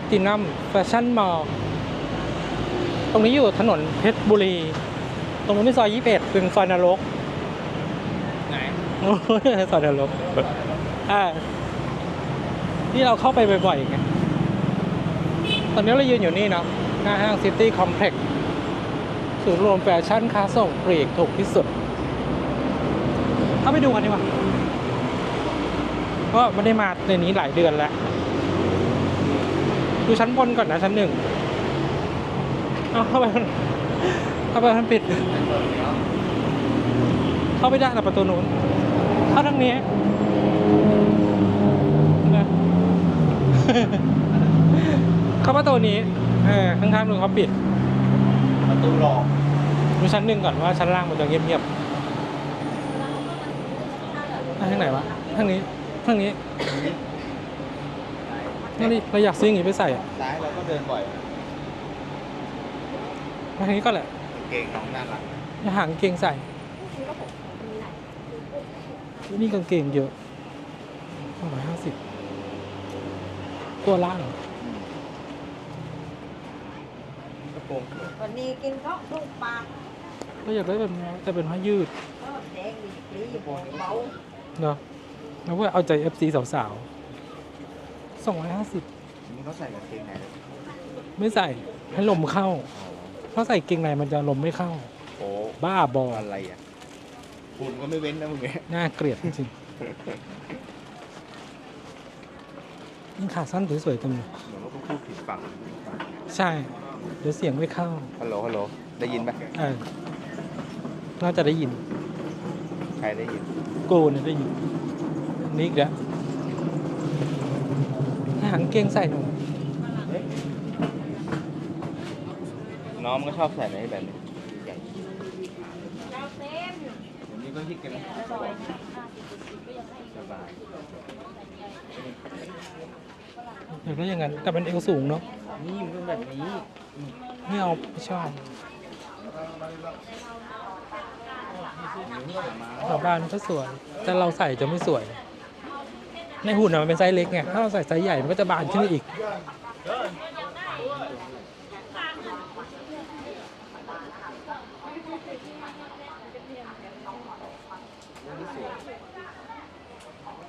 ลตินัมแฟชั่นมอลตรงนี้อยู่ถนนเพชรบุรี ตรงนู้นเป็นซอย21เป็นซอยนรก ไหนโอ้ยซอยนรกอ่าที่เราเข้าไปบ่อยๆไงตอนนี้เรายืนอยู่นี่เนาะหน้าห้างซิตี้คอมเพล็กซ์ศูนย์รวมแฟชั่นค้าส่งปลีกถูกที่สุด เข้าไปดูกันดีกว่าเพราะไม่ได้มาในนี้หลายเดือนแล้ว ดูชั้นบนก่อนนะชั้นหนึ่งเอาเข้าไปมันเข้าไปมันปิด เข้าไม่ได้นะประตูนู้นเข้าทางนี้นะเข้าประตูนี้เออข้างๆนู้นเขาปิด ประตูหลอกดูชั้นหนึ่งก่อนว่าชั้นล่างมันจะเงียบๆทางไหนวะทางนี้ทางนี้ นั่นดิเราอยากซื้ออย่างนี้ไปใส่อะซ้ายเราก็เดินบ่อยมาทางนี้ก็แหละกางเกงน้องน่ารักจะหางเกงใส่ นี่กางเกงเยอะสองร้อยห้าสิบตัวล่างเหรอกระโปรงสวยวันนี้กินข้าวต้มปลาก็อยากได้แบบนี้แต่เป็นผ้ายืดก็แดงดีปรีเบาเนาะแล้วก็เอาใจ FC สาวๆ สองร้อยห้าสิบนี่เขาใส่กางเกงไหนเลยไม่ใส่ให้ลมเข้าเพราะใส่เกงในมันจะลมไม่เข้า โอ้บ้าบออะไรอะคุณก็ไม่เว้นนะมึงเนี่ยน่าเกลียดจริงๆนี่ขาสั้นสวยๆจังเลยเหมือนว่าเขาพูดผิดฝั่งใช่ เดี๋ยวเสียงไม่เข้าฮัลโหลฮัลโหลได้ยินไหมเออน่าจะได้ยิน ใครได้ยิน กูเนี่ยได้ยินนี่อีกแล้ว หางเกงใส่หนู น้องมันก็ชอบใส่ในแบบนี้ใหญ่เราเต็มผมนี่ก็ฮิตกันนะสบายอยากได้อย่างนั้นแต่เป็นเอวสูงเนาะนี่มันเป็นแบบนี้ไม่เอาไม่ชอบชาวบ้านก็สวย แต่เราใส่จะไม่สวย ในหุ่นอะมันเป็นไซส์เล็กไง ถ้าเราใส่ไซส์ใหญ่มันก็จะบานขึ้นมาอีก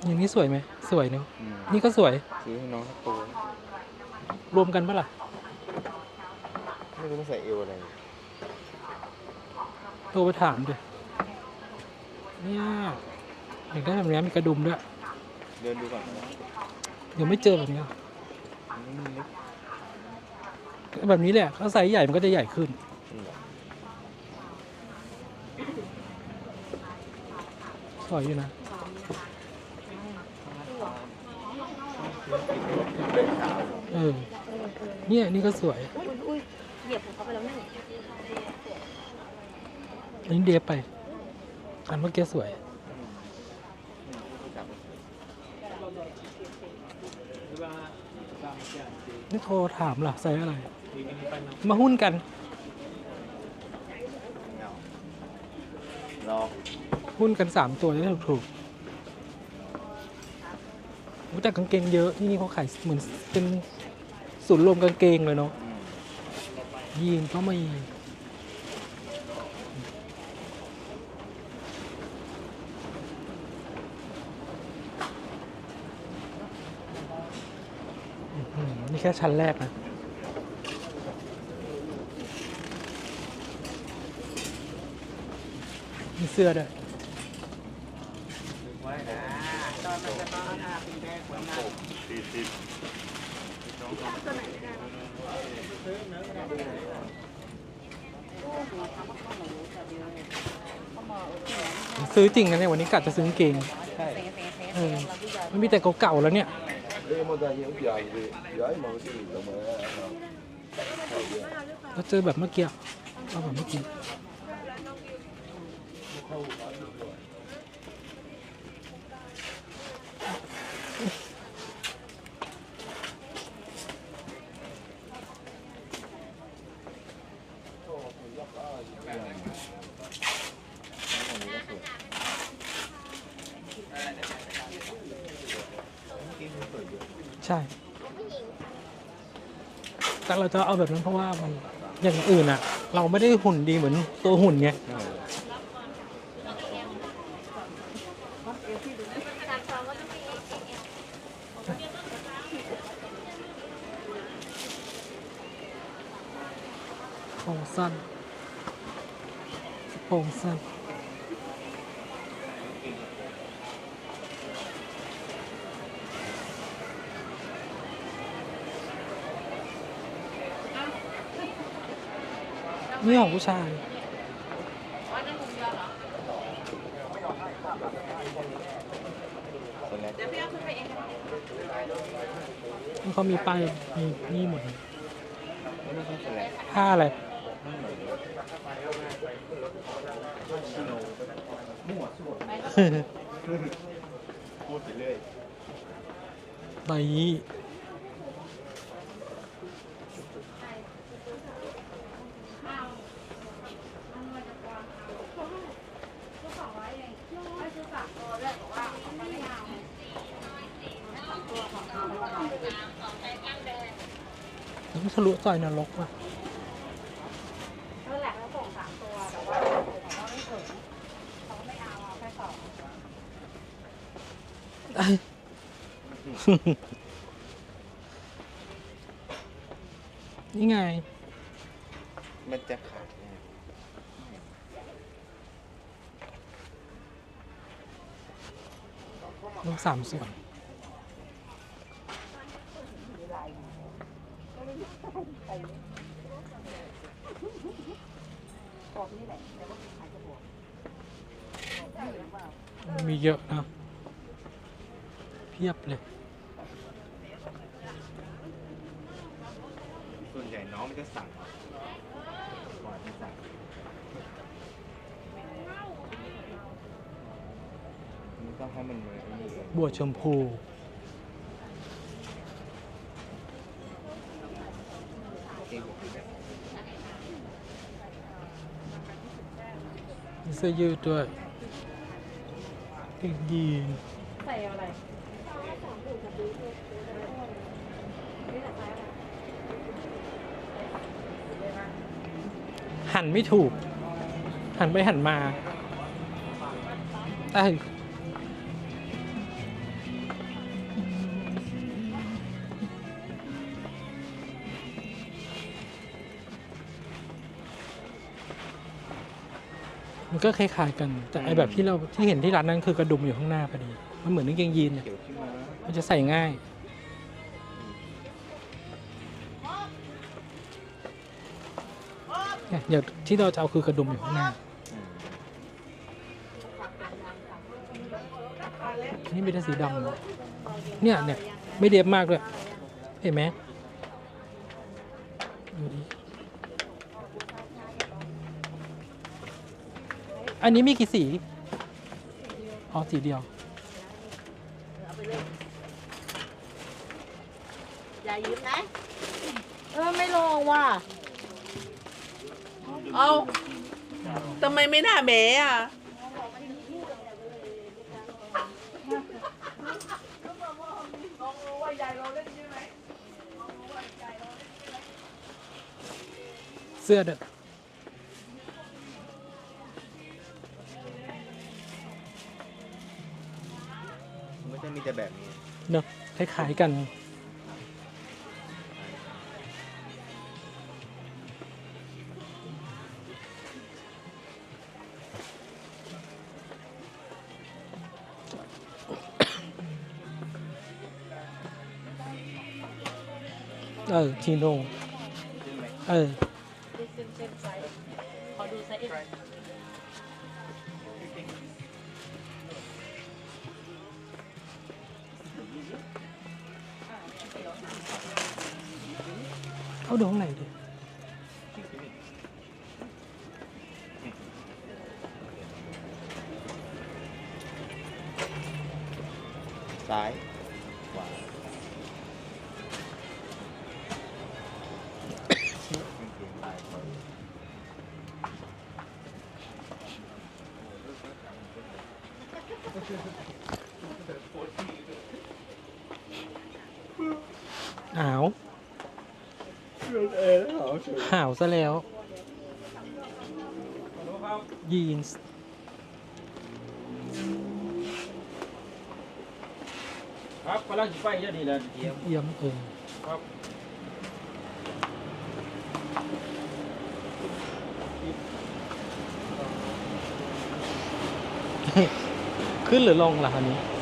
อย่างนี้สวยไหม สวยเนอะอืมนี่ก็สวย ซื้อให้น้องสักตัวรวมกันปะล่ะ ไม่รู้มันใส่เอวอะไรโทรไปถามดิเนี่ยอยากได้แบบนี้มีกระดุมด้วย เดินดูก่อนนะเดี๋ยวไม่เจอแบบนี้แบบนี้แหละเขาไซส์ใหญ่มันก็จะใหญ่ขึ้นนี่เหรอสวยอยู่นะเออเนี่ยนี่ก็สวยอุ้ยอุ้ยเหยียบผมเข้าไปแล้วนั่นอันนี้เดฟไป อันเมื่อกี้สวย นี่โทรถามล่ะไซส์อะไร มาหุ้นกัน รอหุ้นกันสามตัวจะได้ถูกๆรู้แต่กางเกงเยอะที่นี่เขาขายเหมือนเป็นศูนย์รวมกางเกงเลยเนาะอืมยีนก็มีอื้อหือนี่แค่ชั้นแรกนะมีเสื้อด้วยซื้อจริงนะเนี่ยวันนี้กะจะซื้อกางเกงใช่เออมันมีแต่เก่าๆแล้วเนี่ย เราเจอแบบเมื่อกี้เอาแบบเมื่อกี้ เราจะเอาแบบนั้นเพราะว่ามันอย่างอื่นอะเราไม่ได้หุ่นดีเหมือนตัวหุ่นไงโปรงสั้นโปรงสั้น นี่ของผู้ชายคนแรกนี่เขามีป้ายมีนี่หมดเลยไม่ใช่คนแรกผ้าอะไรไม่เหมือน ซั่วพูดไปเรื่อยใบนี้ต้องทะลุซอยนรกว่ะนั่นแหละเขาส่งสามตัวแต่ว่าแต่ว่าไม่ถึงเขาไม่เอาเอาแค่สองเอ้ยนี่ไง มันจะขาดแน่ลูกสามส่วน ไปบอกนี่แหละแต่ว่าขายจะบวกมีเยอะนะเพียบเลยส่วนใหญ่น้องมันจะสั่งก่อนจะสั่งมันต้องให้มันเหมือนนี่บัวชมพู เองบอกแบบ มีเสื้อยืดด้วยกางเกงยีนใส่อะไรหันไม่ถูก หันไปหันมาเอ้ยมัน ก็คล้ายๆกัน แต่ไอแบบที่เราที่เห็นที่ร้านนั้นคือกระดุมอยู่ข้างหน้าพอดี มันเหมือนกางเกงยีนเนี่ยเขียวที่ม้ามันจะใส่ง่าย เนี่ยอย่างที่เราจะเอาคือกระดุมอยู่ข้างหน้าอืมอันนี่เป็นสีดำเนอะเนี่ยเนี่ยไม่เดียบมากด้วย เห็นไหมดูดิ อันนี้มีกี่สี อ๋อ สีเดียวอย่ายืมนะ เออไม่ลองว่ะ เอาทำไมไม่น่าแหมอะ เสื้อเด้อ มันไม่ใช่มีแต่แบบนี้เนอะคล้ายๆกัน เออ ทีโนเออขอดูไซส์เอ็กเข้าดูข้างใน ดิซ้ายข ซะแล้ว ยีนส์ครับพลังไฟเยอะดีเลยเยี่ยมเยี่ยมเออครับขึ้นหรือลงล่ะคันนี้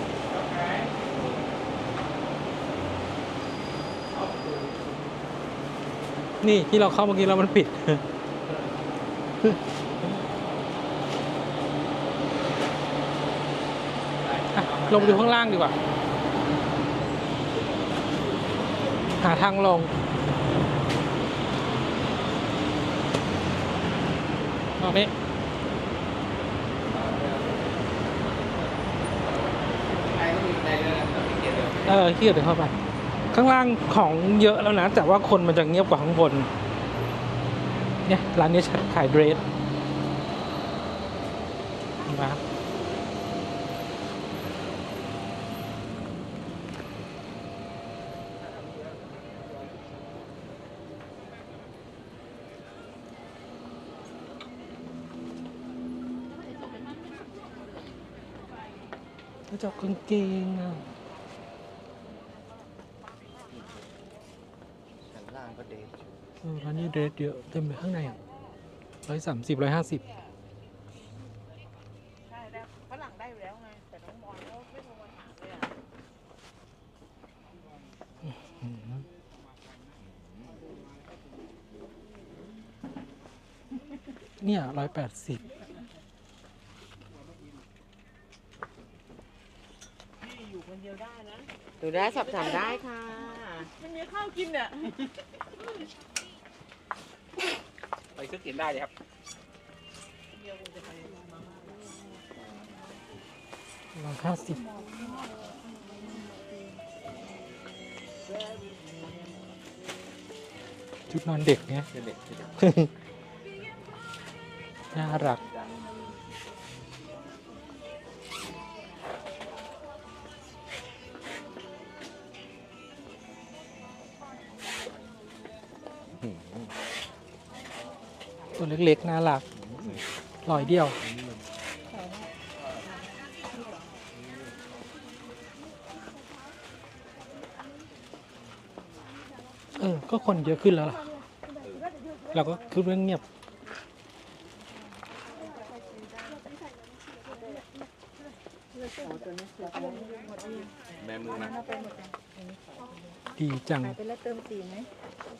นี่ที่เราเข้าเมื่อกี้แล้วมันปิด ลงดูข้างล่างดีกว่า หาทางลงตรงนี้ใครก็มีใครเลยนะพี่เกียรติเลยเออขี้เกียจเข้าไป ข้างล่างของเยอะแล้วนะ แต่ว่าคนมันจะเงียบกว่าข้างบน เนี่ย ร้านนี้ขายเดรสมาแล้วจะเอากางเกงอะ ชั้นล่างก็เดท เออ ร้านนี้เดรสเยอะเต็มไปข้างในร้อยสามสิบร้อยห้าสิบใช่แล้วฝรั่งได้อยู่แล้วไงแต่น้องบอลเขาไม่โทรมาถามเลยอะเนี่ยร้อยแปดสิบอยู่คนเดียวได้นะดูได้สอบถามได้ค่ะ มันมีข้าวกินเนี่ยไป ซื้อกินได้เลยครับร้อยห้าสิบชุดนอนเด็กไงเด็กเด็กน่ารัก ตัวเล็กๆ น่ารักร้อยเดียว เออ ก็คนเยอะขึ้นแล้วล่ะ เราก็คือเรื่องเงียบแบมือมาดีจังไปแล้วเติมสีไหมสว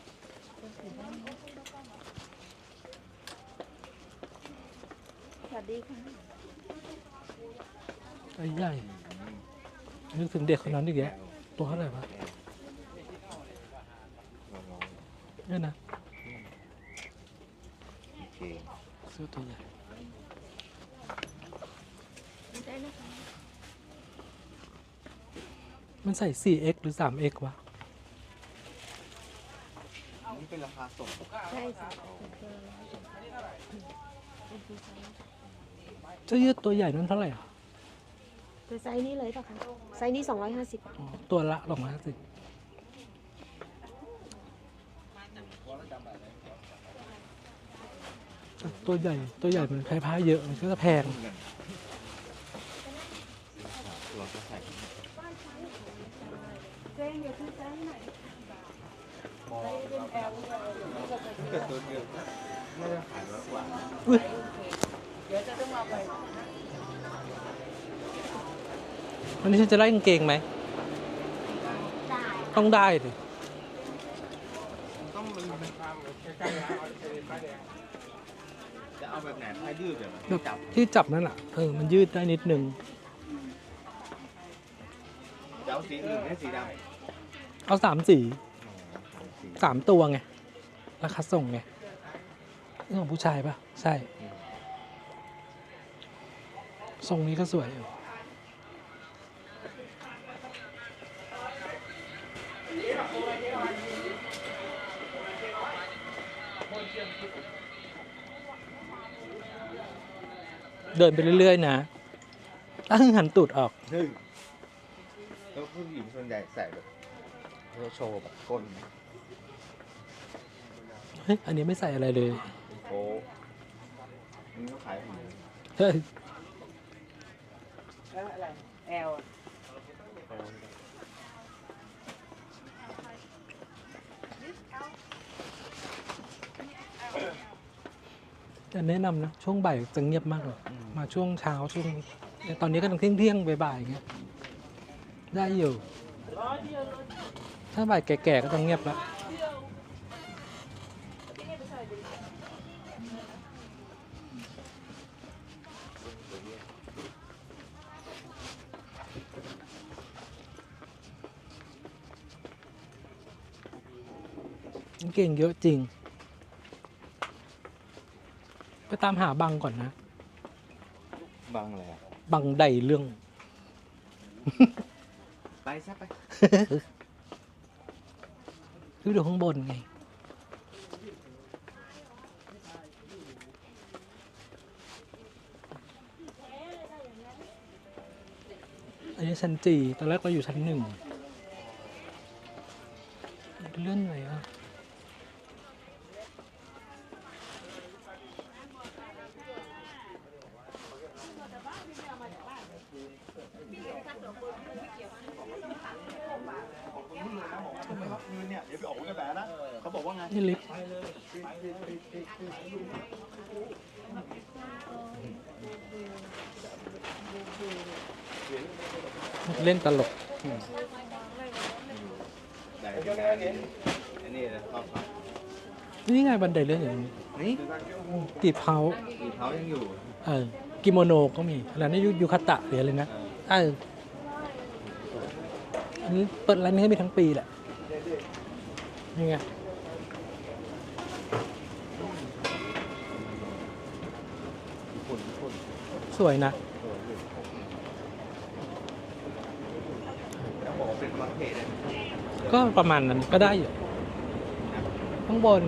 ัส ดีค่ะไอ้ใหญ่นึกถึงเด็กคนนั้นอีกแกตัวเท่าไหร่วะเนี่ยนะโอเคเสื้อตัวใหญ่ได้นะคะมันใส่ 4x หรือ 3x วะ นี่เป็นราคาส่ง ใช่ค่ะ เสื้อยืดตัวใหญ่นั้นเท่าไหร่อะคือไซส์นี้เลยป่ะคะไซส์นี้ 250อ๋อตัวละลองมาสิตัวใหญ่ตัวใหญ่มันใช้ผ้าเยอะมันก็จะแพง เราก็ใส่เจ๊อย่าซื้อไซส์ไหนตัวเดียวไม่ได้ขายร้อยกว่า อุ้ย เดี๋ยวจะต้องเอาไปวันนี้ฉันจะได้กางเกงไหม ได้ต้องได้ดิต้องมันเป็นความใกล้ๆแล้วจะเอาแบบไหนผ้ายืดแบบไหนแบบจับ ที่จับนั่นอะเออ มันยืดได้นิดนึง จะเอาสีอื่นให้สีดำเอาสามสีสามตัวไง ราคาส่งไงนี่ของผู้ชายปะใช่ ทรงนี้ก็สวยอยู่เดินไปเรื่อย ๆ นะตั้งหันตูดออกซึ่งแล้วผู้หญิงส่วนใหญ่ใส่แบบเพื่อโชว์แบบก้นเฮ้ยอันนี้ไม่ใส่อะไรเลยโอ้อันนี่เขาขายผมเฮ้ย แล้วอะไรแอลแต่แนะนำนะ ช่วงบ่ายจะเงียบมากเลยมาช่วงเช้าช่วงตอนนี้ก็ต้องเที่ยงเที่ยงๆบ่ายๆอย่างเงี้ยได้อยู่ ถ้าบ่ายแก่ๆก็ต้องเงียบแล้ว เก่งเยอะจริง ไปตามหาบังก่อนนะบังอะไรอะบังใดเรื่อง ไปซะไป คือดูข้างบนไง อันนี้ชั้นจีตอนแรกเราอยู่ชั้นหนึ่ง เลื่อนไหนอะ เนี่ยเดี๋ยวไปออกกระแสนะ เขาบอกว่าไง นี่ลิฟต์ เล่นตลกนี่ไงบันไดเลื่อนอย่างนี้นี่ตีบเท้ามีเท้ายังอยู่เออกิโมโนก็มีแล้วนี่ยูคาตะหรืออะไรนะเอออันนี้เปิดร้านนี้ให้มีทั้งปีแหละนี่ไงสวยนะ แล้วบอกว่าเป็นมังเทศนะ ก็ประมาณนั้นก็ได้อยู่ข้างบน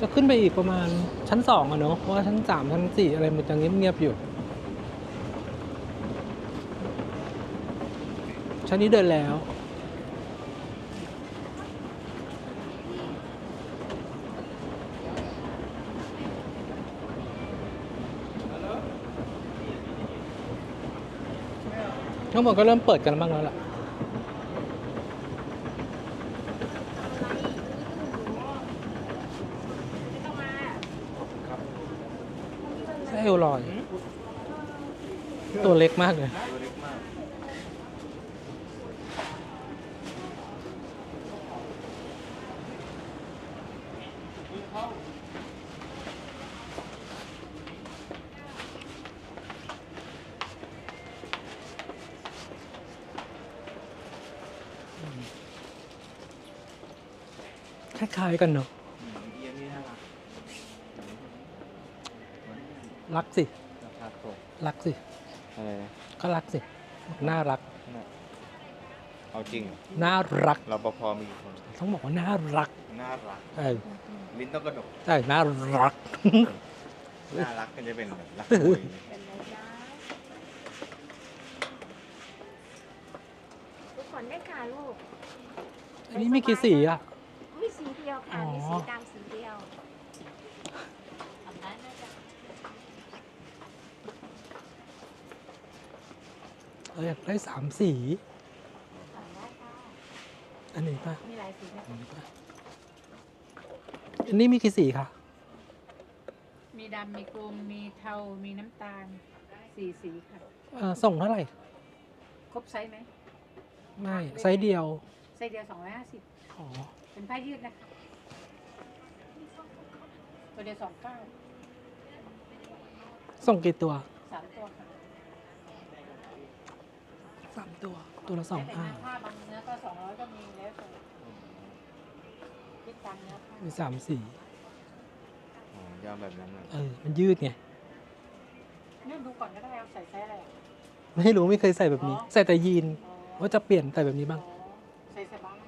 จะขึ้นไปอีกประมาณชั้นสองอะเนาะเพราะว่าชั้นสามชั้นสี่อะไรมันจะเงียบๆอยู่ ชั้นนี้เดินแล้วข้างบนก็เริ่มเปิดกันบ้างแล้วล่ะ ไส้เอลลอย ตัวเล็ก มากเลยตัวเล็กมากคล้ายๆกันเนาะอืมเอียนนี่น่ารักรักสิราคาตกรั กสิอะไรนะก็รักสิ น่ารัก เอาจริงเหรอน่ารัก รปภมีกี่คนต้องบอกว่าน่ารักน่ารักเออลิ้นต้องกระดก ใช่น่ารัก น่ารักก็จะเป็นแบบรักคุยทุกคนได้ค่ะลูกอันนี้มีกี่สีอะ มีสีเดียวค่ะอ๋อมีสีดำสีเดียวทำได้ไหมจ๊ะ เอออยากได้สามสีทำได้ค่ะอันนี้ป่ะมีหลายสีนะอันนี้ป่ะอันนี้มีกี่สีคะมีดำมีกลมมีเทา มีน้ำตาลสี่สีค่ะ เออส่งเท่าไหร่ ครบไซส์ไหม ไม่ ไซส์เดียว ไซส์เดียวสองร้อยห้าสิบอ๋อ เป็นผ้ายืดนะคะตัวเดียวสองเก้าส่งกี่ตัวสามตัวค่ะ สามตัว ตัวละสองแต่ห้าเนื้อผ้าบางเนื้อก็สองร้อยก็มีแล้วแต่คิดตามเนื้อผ้ามีสามสีอ๋อยาวแบบนั้นเลยเออ มันยืดไงเนื่องดูก่อนก็ได้เอาใส่ไซส์อะไรอะไม่รู้ไม่เคยใส่แบบนี้อ๋อใส่แต่ยีนอ๋อว่าจะเปลี่ยนใส่แบบนี้บ้างอ๋อใส่สบาย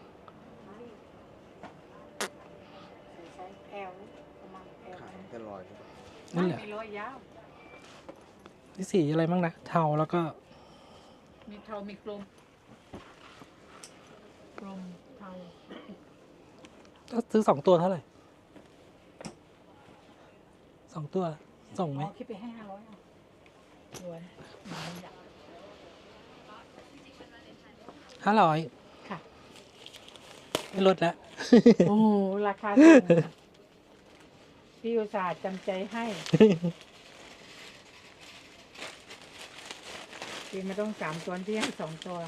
ใส่ไซส์ L ประมาณ L ขายแค่ร้อยนั่นแหละมีร้อยยาว นี่สีอะไรบ้างนะ เทาแล้วก็ มีเทามีกลมกลมเทาถ้าซื้อสองตัวเท่าไหร่สองตัว ส่งไหม อ๋อคิดไปให้ห้าร้อยอะรวยห้าร้อยค่ะ ไม่ลดแล้ว โอ้โหราคาสูงพี่อุตส่าห์จำใจให้ พี่ไม่ต้องสามตัวพี่ให้สองตัว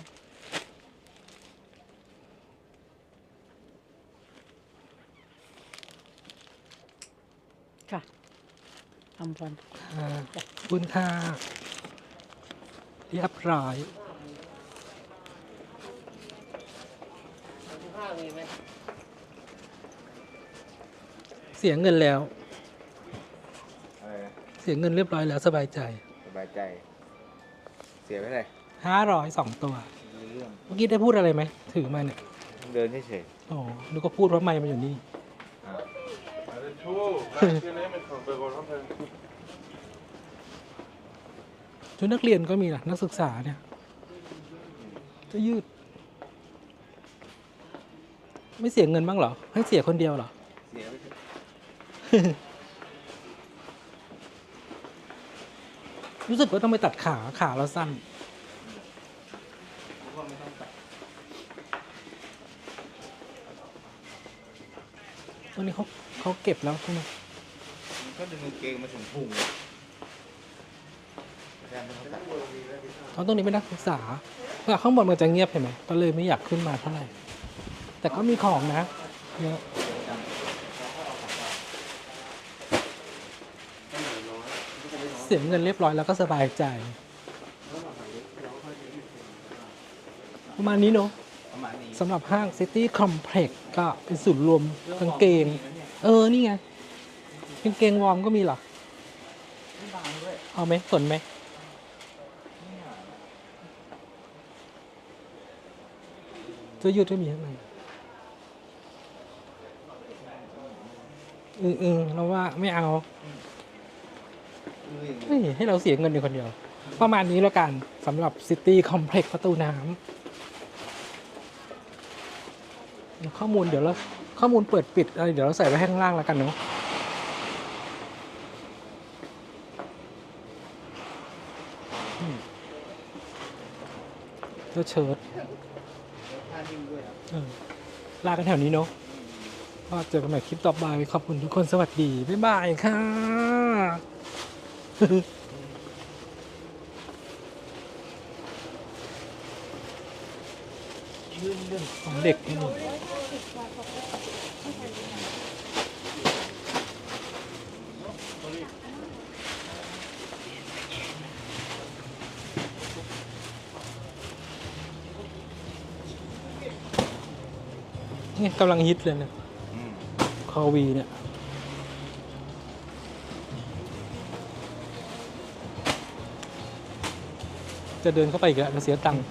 ค่ะอำพรอ่าขอบคุณค่ะเรียบร้อยเสียเงินแล้ว อะไรนะเสียเงินเรียบร้อยแล้วสบายใจ สบายใจเสียไปเลยห้าร้อยสองตัวมีเรื่องเมื่อกี้ได้พูดอะไรไหม ถือมาเนี่ย เดินเฉยอ๋อนึกว่าพูดว่าไม่มันอยู่นี่ๆอะชุดนักเรียนก็มีนะนักศึกษาเนี่ยจะยืด ไม่เสียเงินบ้างเหรอ ให้เสียคนเดียวเหรอเสียไปเถอะ รู้สึกว่าต้องไปตัดขาขาเราสั้นตอนนี้เขาเขาเก็บแล้วใช่ไหมมันก็ดึงกางเกงมาถึงพุงเลยแทนที่เขาตัดเพราะตรงนี้เป็นนักศึกษาแต่ข้างบนมันจะเงียบเห็นไหมก็เลยไม่อยากขึ้นมาเท่าไหร่ แต่ก็มีของนะเยอะ สียเงินเรียบร้อยแล้วก็สบายใจประมาณนี้เนาะประมาณนี้สำหรับห้าง City Complex ก็เป็นศูนย์รวมกางเกง เออ นี่ไงกางเกงวอร์มก็มีเหรอเอาไหมสนไหมเสื้อยืดก็มีข้างในอืออือเราว่าไม่เอา เฮ้ยให้เราเสียเงินในคนเดียว ประมาณนี้แล้วกันสำหรับ City Complex ประตูน้ำข้อมูลเดี๋ยวเราข้อมูลเปิดปิดอะไรเดี๋ยวเราใส่ไว้ข้างล่างแล้วกันเนาะอืมแล้วเชิ้ตลากันแถวนี้เนาะก็เจอกันใหม่คลิปต่อไปขอบคุณทุกคนสวัสดี บ๊ายบายค่ะของ เด็กนี่กำลังฮิตเลยเนะอืมคอวีเนี่ย จะเดินเข้าไปอีกแล้วจะเสียตังค์